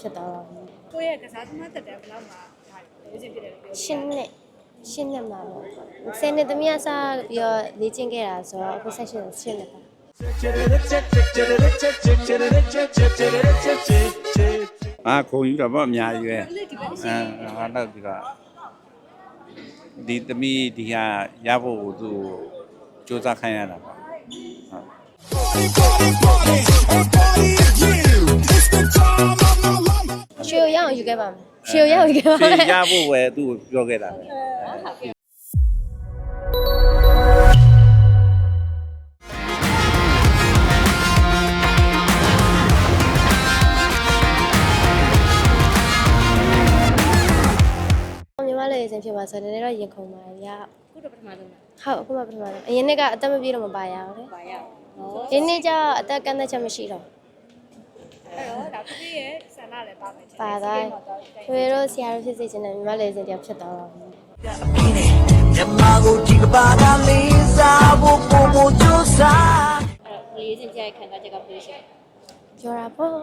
ဖြစ်သွားပါဘူးကိုယ့်ရဲ့ကစားသမားတက်တယ်ဘယ်လောက်မှဒါလေ့ကျင့်ဖြစ်တယ်လို့ပြောရှင်းနဲ့ရှင်းနဲ့မှာပေါ့ဆယ်နှစ်သမီးအစားပြီးတော့လေ့ကျင့်ခဲ့တာဆိုတော့အခုဆက်ရှင်ရှင်းနေတာအာခုံယူတာပေါ့အများကြီးပဲလေ့ဒီဘက်ရှိအဲဟာတော့ဒီကဒီသမီးဒီဟာရဖို့သူစူးစမ်းခိုင်းရတာပေါ့ဟုတ်ရွှေ ကိုရအောင်ယူခဲ့ပါမယ်ရွှေကိုရအောင်ယူခဲ့ပါဖြေမယ်ရဖို့ပဲသူပြောခဲ့တာပဲညီမလေးရင်ဖြစ်ပါဆိုတော့နည်းနည်းတော့ရင်ခုန်ပါဗျာခုတော့ပထမဆုံးလားဟုတ်အခုမှပထမဆုံးအရင်နှစ်ကအသက်မပြည့်တော့မပါရအောင်လေပါရအောင်ဟောဒီနေ့ကျအသက်ကန့်သက်ချက်မရှိတော့ အဲ့တော့ဒါပြည့်ရဲ့ဆန္ဒလည်းပါမယ်ပါသွားရွှေတို့ဆရာတို့ဖြစ်စေချင်တယ်ညီမလေးရင်တယောက်ဖြစ်သွားပါဘူးမြန်မာကိုဒီကဘာကလေးစားဖို့ပုံမကြိုးစားအဲ့တော့လေ့ကျင့်ကြရဲ့ခံစားချက်ကပြည့်ရှိပြောတာပေါ့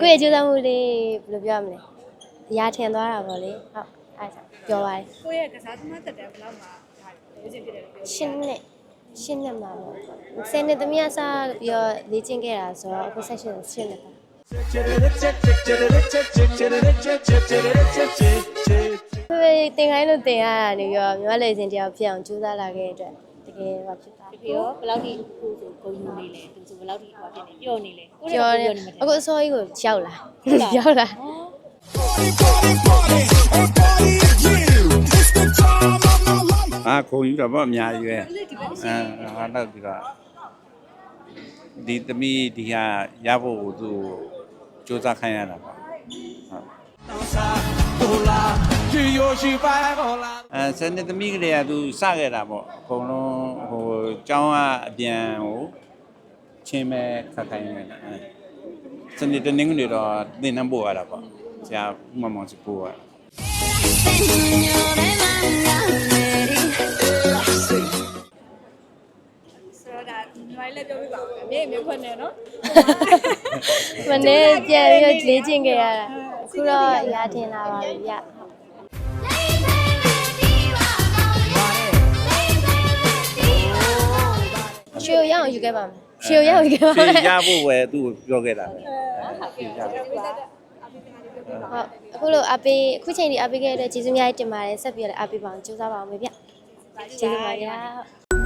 ကိုယ့်ရဲ့ကြိုးစားမှုလေးဘယ်လိုပြောရမလဲအရာထင်သွားတာပေါ့လေဟုတ်အဲ့ဒါပြောပါတယ်ကိုယ့်ရဲ့ကစားသမားတက်တယ်ဘယ်လောက်မှဒါလေ့ကျင့်ဖြစ်တယ်လို့ပြောရှင်းနဲ့ရှင်းနဲ့မှာပေါ့ဆယ်နှစ်သမီးအစားပြီးတော့လေ့ကျင့်ခဲ့တာဆိုတော့အခုဆက်ရှင်ရှင်းနေတာ ဖေဖေတင်ခိုင်းလို့တင်ရတာနေပြီးတော့မြမလေးစင်တယောက်ဖြစ်အောင်ကြိုးစားလာခဲ့တဲ့အတွက်တကယ်ပါဖြစ်ပါပြီးတော့ဘယ်လောက်ထိကိုဆိုဂုဏ်ယူနေလဲသူဆိုဘယ်လောက်ထိဟောဖြစ်နေပြောနေလဲကိုပြောတယ်နေမှာအခုအစောကြီးကိုရောက်လာရောက်လာ အာခုံယူတာပေါ့အများကြီးပဲလေ့ဒီဘက်ရှိအဲဟာတော့ဒီကဒီသမီးဒီဟာရဖို့သူ စူးစမ်းခိုင်းရတာပေါ့ဟုတ်အဲစနေသမီးကလေးကသူစခဲ့တာပေါ့အကုန်လုံးဟိုကျောင်းကအပြန်ဟိုချင်းမဲ့ခတ်ခိုင်းနေတာအဲစနေတနင်္ဂနွေတော့သင်နှံပို့ရတာပေါ့ဆရာမမောင်စပို့ရတာ ဆိုတော့ဒါညီမလေးလည်းပြောပြပါဦးအမေမျိုးခွက်နေနော်မနေ့ပြန်ပြီးတော့လေ့ကျင့်ခဲ့ရတာအခုတော့အရာထင်လာပါပြီဗျရွှေကိုရအောင်ယူခဲ့ပါမယ်ရွှေကိုရအောင်ယူခဲ့ပါဖြေမယ်ရဖို့ပဲသူပြောခဲ့တာပဲဟုတ်အခုလိုအပေးအခုချိန်ဒီအပေးခဲ့တဲ့ကျေးဇူးများတင်ပါတယ်ဆက်ပြီးတော့လည်းအပေးပါအောင်ကြိုးစားပါအောင်မေဗျကျေးဇူးပါဗျာ